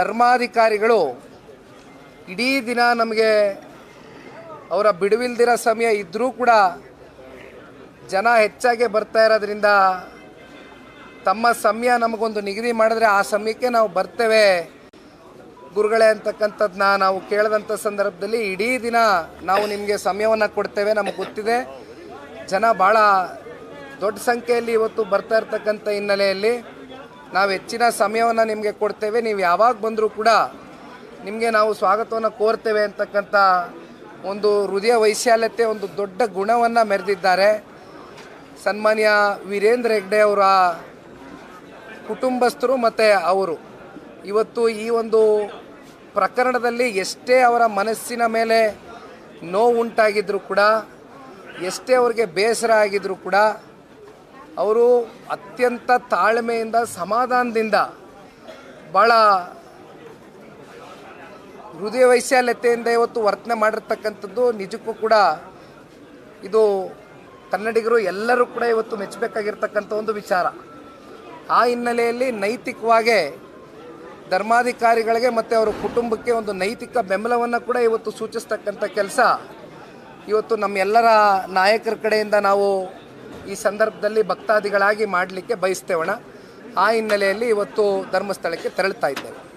ಧರ್ಮಾಧಿಕಾರಿಗಳು ಇಡೀ ದಿನ ನಮಗೆ ಅವರ ಬಿಡುವಿಲ್ದಿರೋ ಸಮಯ ಇದ್ದರೂ ಕೂಡ ಜನ ಹೆಚ್ಚಾಗಿ ಬರ್ತಾ ಇರೋದ್ರಿಂದ ತಮ್ಮ ಸಮಯ ನಮಗೊಂದು ನಿಗದಿ ಮಾಡಿದ್ರೆ ಆ ಸಮಯಕ್ಕೆ ನಾವು ಬರ್ತೇವೆ. ಗುರುಗಳೇ ಅಂತಕ್ಕಂಥದ್ದನ್ನ ನಾವು ಕೇಳಿದಂಥ ಸಂದರ್ಭದಲ್ಲಿ ಇಡೀ ದಿನ ನಾವು ನಿಮಗೆ ಸಮಯವನ್ನು ಕೊಡ್ತೇವೆ, ನಮಗೆ ಗೊತ್ತಿದೆ. ಜನ ಭಾಳ ದೊಡ್ಡ ಸಂಖ್ಯೆಯಲ್ಲಿ ಇವತ್ತು ಬರ್ತಾ ಇರ್ತಕ್ಕಂಥ ಹಿನ್ನೆಲೆಯಲ್ಲಿ ನಾವು ಹೆಚ್ಚಿನ ಸಮಯವನ್ನು ನಿಮಗೆ ಕೊಡ್ತೇವೆ. ನೀವು ಯಾವಾಗ ಬಂದರೂ ಕೂಡ ನಿಮಗೆ ನಾವು ಸ್ವಾಗತವನ್ನು ಕೋರ್ತೇವೆ ಅಂತಕ್ಕಂಥ ಒಂದು ಹೃದಯ ವೈಶಾಲ್ಯತೆ, ಒಂದು ದೊಡ್ಡ ಗುಣವನ್ನು ಮೆರೆದಿದ್ದಾರೆ. ಸನ್ಮಾನ್ಯ ವೀರೇಂದ್ರ ಹೆಗ್ಡೆ ಅವರ ಕುಟುಂಬಸ್ಥರು ಮತ್ತು ಅವರು. ಇವತ್ತು ಈ ಒಂದು ಪ್ರಕರಣದಲ್ಲಿ ಎಷ್ಟೇ ಅವರ ಮನಸ್ಸಿನ ಮೇಲೆ ನೋವು ಉಂಟಾಗಿದ್ದರೂ ಕೂಡ, ಎಷ್ಟೇ ಅವ್ರಿಗೆ ಬೇಸರ ಆಗಿದ್ದರೂ ಕೂಡ ಅವರು ಅತ್ಯಂತ ತಾಳ್ಮೆಯಿಂದ, ಸಮಾಧಾನದಿಂದ ಭಾಳ ಹೃದಯ ವೈಶಾಲ್ಯತೆಯಿಂದ ಇವತ್ತು ವರ್ತನೆ ಮಾಡಿರ್ತಕ್ಕಂಥದ್ದು. ನಿಜಕ್ಕೂ ಕೂಡ ಇದು ಕನ್ನಡಿಗರು ಎಲ್ಲರೂ ಕೂಡ ಇವತ್ತು ಮೆಚ್ಚಬೇಕಾಗಿರ್ತಕ್ಕಂಥ ಒಂದು ವಿಚಾರ. ಆ ಹಿನ್ನೆಲೆಯಲ್ಲಿ ನೈತಿಕವಾಗಿ ಧರ್ಮಾಧಿಕಾರಿಗಳಿಗೆ ಮತ್ತು ಅವರ ಕುಟುಂಬಕ್ಕೆ ಒಂದು ನೈತಿಕ ಬೆಂಬಲವನ್ನು ಕೂಡ ಇವತ್ತು ಸೂಚಿಸ್ತಕ್ಕಂಥ ಕೆಲಸ. ಇವತ್ತು ನಮ್ಮೆಲ್ಲರ ನಾಯಕರ ಕಡೆಯಿಂದ ನಾವು ಈ ಸಂದರ್ಭದಲ್ಲಿ ಭಕ್ತಾದಿಗಳಾಗಿ ಮಾಡಲಿಕ್ಕೆ ಬಯಸ್ತೇವಣ ಆ ಹಿನ್ನೆಲೆಯಲ್ಲಿ ಇವತ್ತು ಧರ್ಮಸ್ಥಳಕ್ಕೆ ತೆರಳುತ್ತಾ ಇದ್ದೇವೆ.